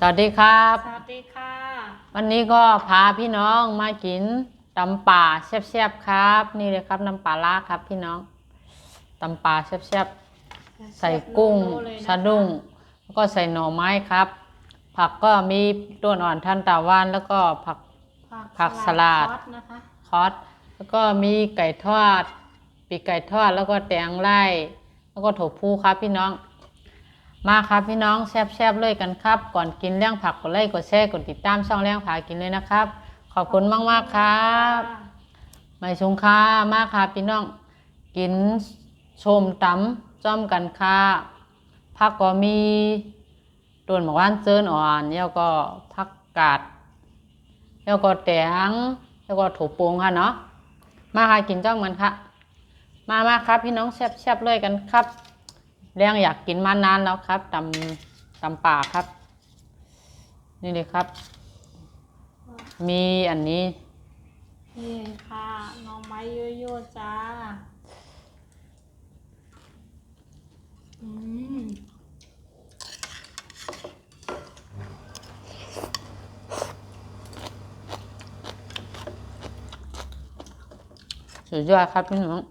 สวัสดีครับ สวัสดีค่ะ วันนี้ก็พาพี่น้องมากินตำป่าแซ่บๆครับ นี่เลยครับน้ำปลาล่าครับพี่น้องตำป่าแซ่บๆใส่กุ้งโลเลยนะคะสะดุ้งแล้วก็ใส่หน่อไม้ครับ ผักก็มีต้นอ่อนทันตาว่านแล้วก็ผักผักสลัดซอสนะคะคอสแล้วก็มีไก่ทอด ปีกไก่ทอดแล้วก็แตงไร่แล้วก็ถั่วพูครับพี่น้อง มาครับพี่น้องแซ่บๆเลยกันครับ ก่อนกินเรื่องผักกดไลค์กดแชร์กดติดตามช่องเรื่องผักกินเลยนะครับ ขอบคุณมากๆครับไม่ชงค่ามากครับพี่น้อง กินชมตำจ้อมกันค่ะผักก็มีต้นหมากว่านเจินอ่อนแล้วก็ผักกาดแล้วก็แตงแล้วก็ถั่วปงค่ะเนาะมาค่ะกินจ้องกันค่ะ มามาครับพี่น้องแซ่บๆเลยกันครับ เรื่องอยากกินมานานแล้วครับตำตำป่าครับ นี่เลยครับ มีอันนี้ นี่ค่ะหน่อไม้โยๆจ้า อืมสุดยอดครับพี่น้อง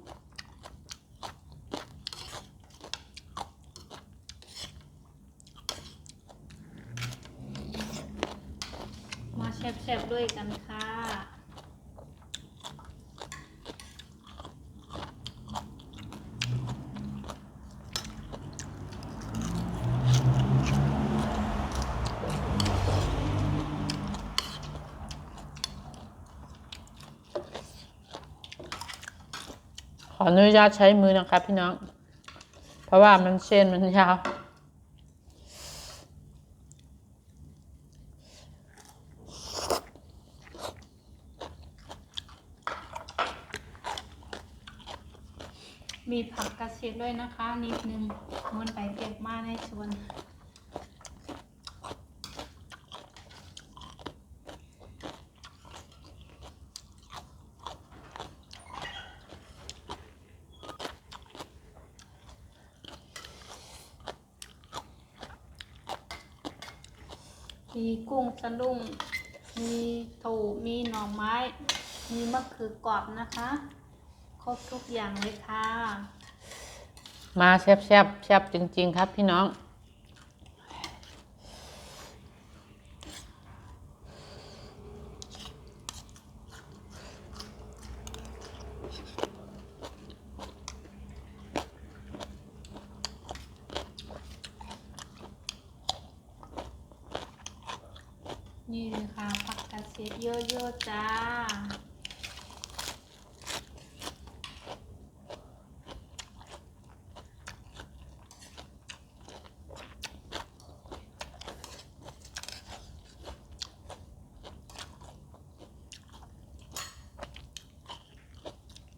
มาแซ่บๆด้วยกันค่ะ ข ออนุญาตใช้มือนะครับพี่น้อง เพราะว่ามันเส้นมันยาวมีผักกระเทียมด้วยนะคะ นิดนึงมันไปเก็บมาในสวน มีกุ้งสะดุ้ง มีถูมีหน่อไม้ มีมะเขือกรอบนะคะ ครบทุกอย่างเลยค่ะ มาแซ่บๆแซ่บจริง ๆ ครับพี่น้อง นี่เลยค่ะ ผักกเยมเยอะๆจ้า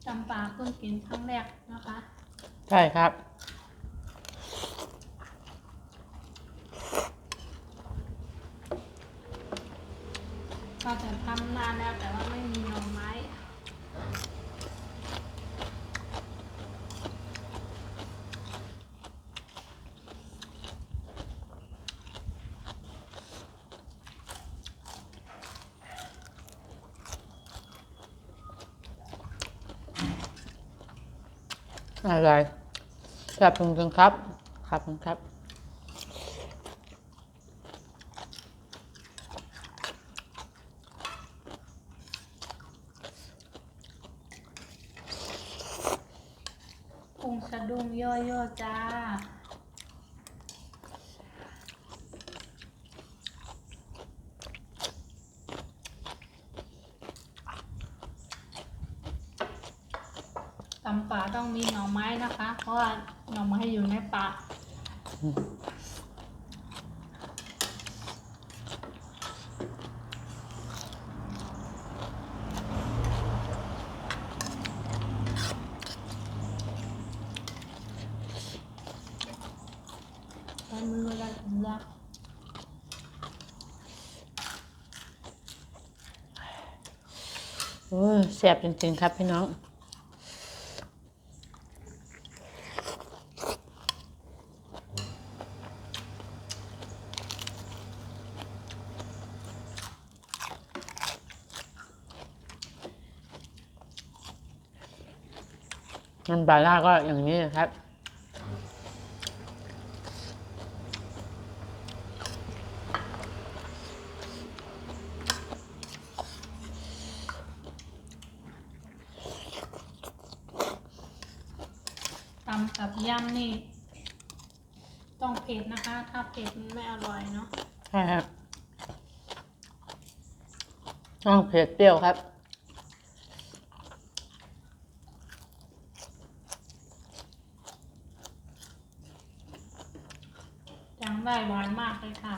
จำปาเพิ่งกินครั้งแรกนะคะ ใช่ครับ ก็จะทำนานแล้วแต่ว่าไม่มีหน่อไม้อะไรแซ่บจริงๆครับขอบครับครับ สะดุ้งย่อๆจ้า ตำป่าต้องมีหน่อไม้นะคะ เพราะว่าหน่อไม้อยู่ในป่า แสบจริงๆครับพี่น้อง มันบาล่าก็อย่างนี้นะครับ นี่ต้องเผ็ดนะคะ ถ้าเผ็ดมันไม่อร่อยเนาะใช่ครับต้องเผ็ดเปรี้ยวครับจังได้หวานมากเลยค่ะ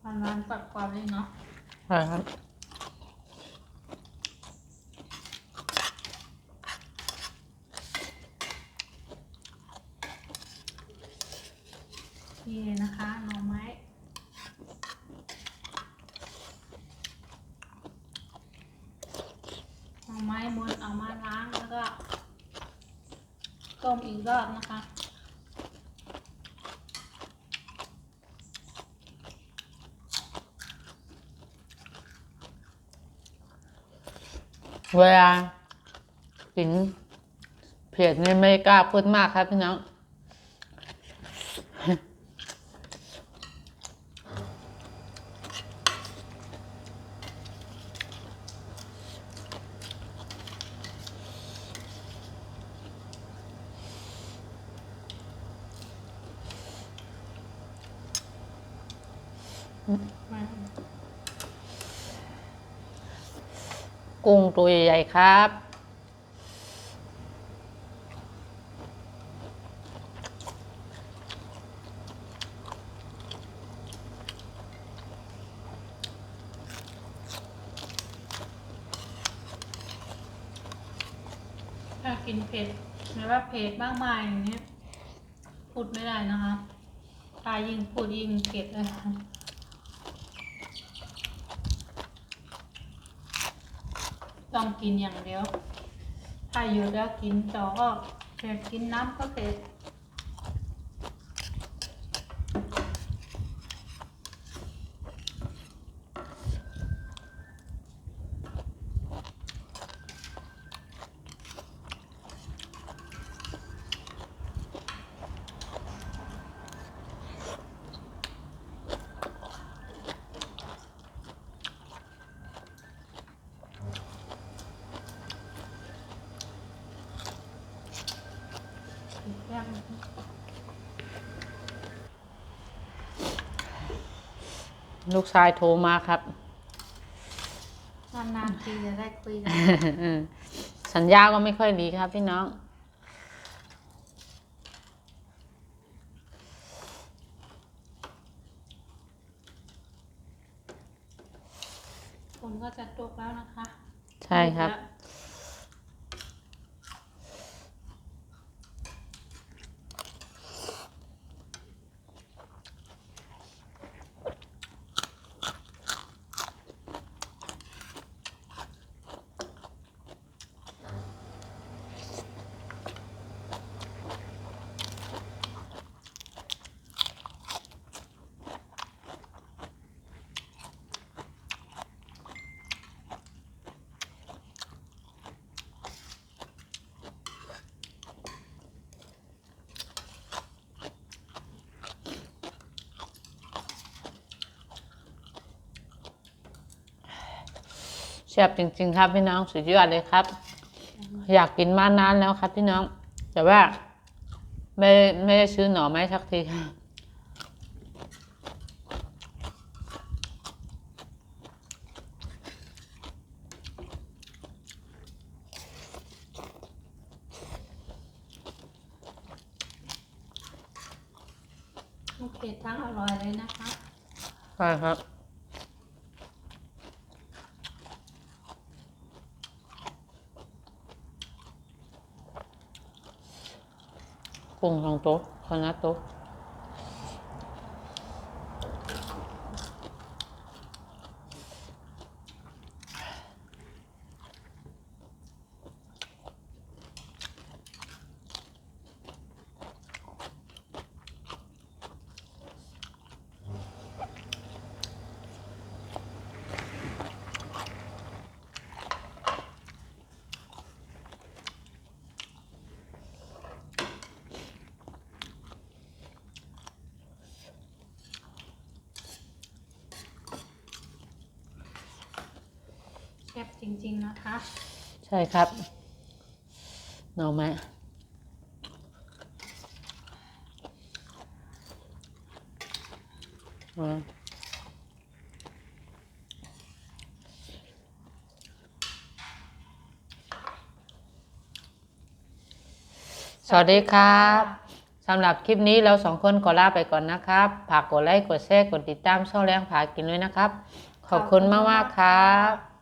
หวานหวานกรอบกรอบๆเลยเนาะใช่ครับ นี่นะคะหน่อไม้ เอาไม้มนเอามาล้างแล้วก็ต้มอีกรอบนะคะเวลากินเผ็ดนี่ไม่กล้าพูดมากครับพี่น้อง กุ้งตัวใหญ่ๆครับ ถ้ากินเผ็ดหรือว่าเผ็ดมากมายอย่างนี้พูดไม่ได้นะคะถ้ายยิงพูดยิงเผ็ดเลย ต้องกินอย่างเดียว ถ้าอยู่แล้วกินต่อก็เผ็ดกินน้ำก็เผ็ด แซ่บ ลูกชายโทรมาครับ นานๆทีจะได้คุยกันสัญญาก็ไม่ค่อยดีครับพี่น้องฝนก็จะตกแล้วนะคะ ใช่ครับ แซ่บจริง ๆ ครับพี่น้องสุดยอดเลยครับ อยากกินมานานแล้วครับ พี่น้อง แต่ว่า ไม่ไม่ได้ซื้อหน่อไม้สักทีโอเคทั้งอร่อยเลยนะคะใช่ครับ งสองโต๊ะคณะโต๊ะ ซ่บจริงๆนะคะ ใช่ครับหน่อไม้อืมสวัสดีครับสำหรับคลิปนี้เราสองคนขอลาไปก่อนนะครับฝากกดไลค์กดแชร์กดติดตามช่องแรงผากินด้วยนะครับ ขอบคุณมากๆครับ